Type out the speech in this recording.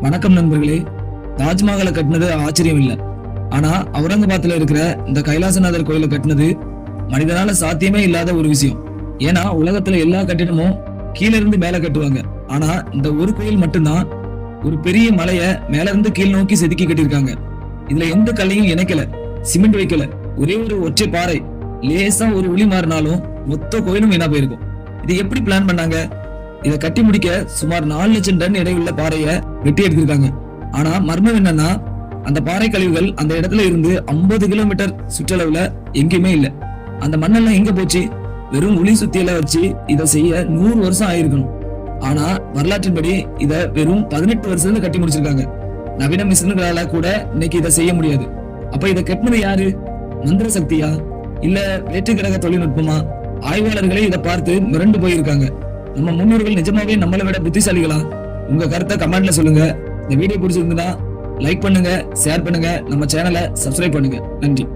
வணக்கம் நண்பர்களே. தாஜ்மஹாலை கட்டினது ஆச்சரியம் இல்ல ஆனா அவுரங்காபாத்ல இருக்கிற இந்த கைலாசநாதர் கோயிலை கட்டினது மனிதனால சாத்தியமே இல்லாத ஒரு விஷயம். ஏன்னா உலகத்துல எல்லா கட்டிடமும் கீழ இருந்து மேல கட்டுவாங்க. ஆனா இந்த ஒரு கோயில் மட்டும்தான் ஒரு பெரிய மலைய மேல இருந்து கீழ் நோக்கி செதுக்கி கட்டியிருக்காங்க. இதுல எந்த கல்லையும் இணைக்கல சிமெண்ட் வைக்கல ஒரே ஒரு ஒற்றை பாறை லேசா ஒரு ஒளி மாறினாலும் மொத்த கோயிலும் வீணா போயிருக்கும். இது எப்படி பிளான் பண்ணாங்க? இதை கட்டி முடிக்க சுமார் நாலு லட்சம் டன் எடையுள்ள பாறையை வெட்டி எடுத்திருக்காங்க. ஆனா மர்மம் என்னன்னா அந்த பாறை கழிவுகள் அந்த இடத்துல இருந்து 50 கிலோமீட்டர் சுற்றளவுல எங்கேயுமே இல்லை. அந்த மண்ணெல்லாம் எங்க போச்சு? வெறும் உளி சுத்தியில வச்சு இதை செய்ய நூறு வருஷம் ஆயிருக்கணும். ஆனா வரலாற்றின்படி இத வெறும் பதினெட்டு வருஷத்துல கட்டி முடிச்சிருக்காங்க. நவீன மிஷின்களால கூட இன்னைக்கு இதை செய்ய முடியாது. அப்ப இதை கட்டினது யாரு? மந்திர சக்தியா? இல்ல வேற்று கிரக தொழில்நுட்பமா? ஆய்வாளர்களே இதை பார்த்து மிரண்டு போயிருக்காங்க. நம்ம முன்னோர்கள் நிஜமாவே நம்மளை விட புத்திசாலிகளா? உங்க கருத்தை கமெண்ட்ல சொல்லுங்க. இந்த வீடியோ பிடிச்சிருந்தா லைக் பண்ணுங்க ஷேர் பண்ணுங்க. நம்ம சேனலை சப்ஸ்கிரைப் பண்ணுங்க. நன்றி.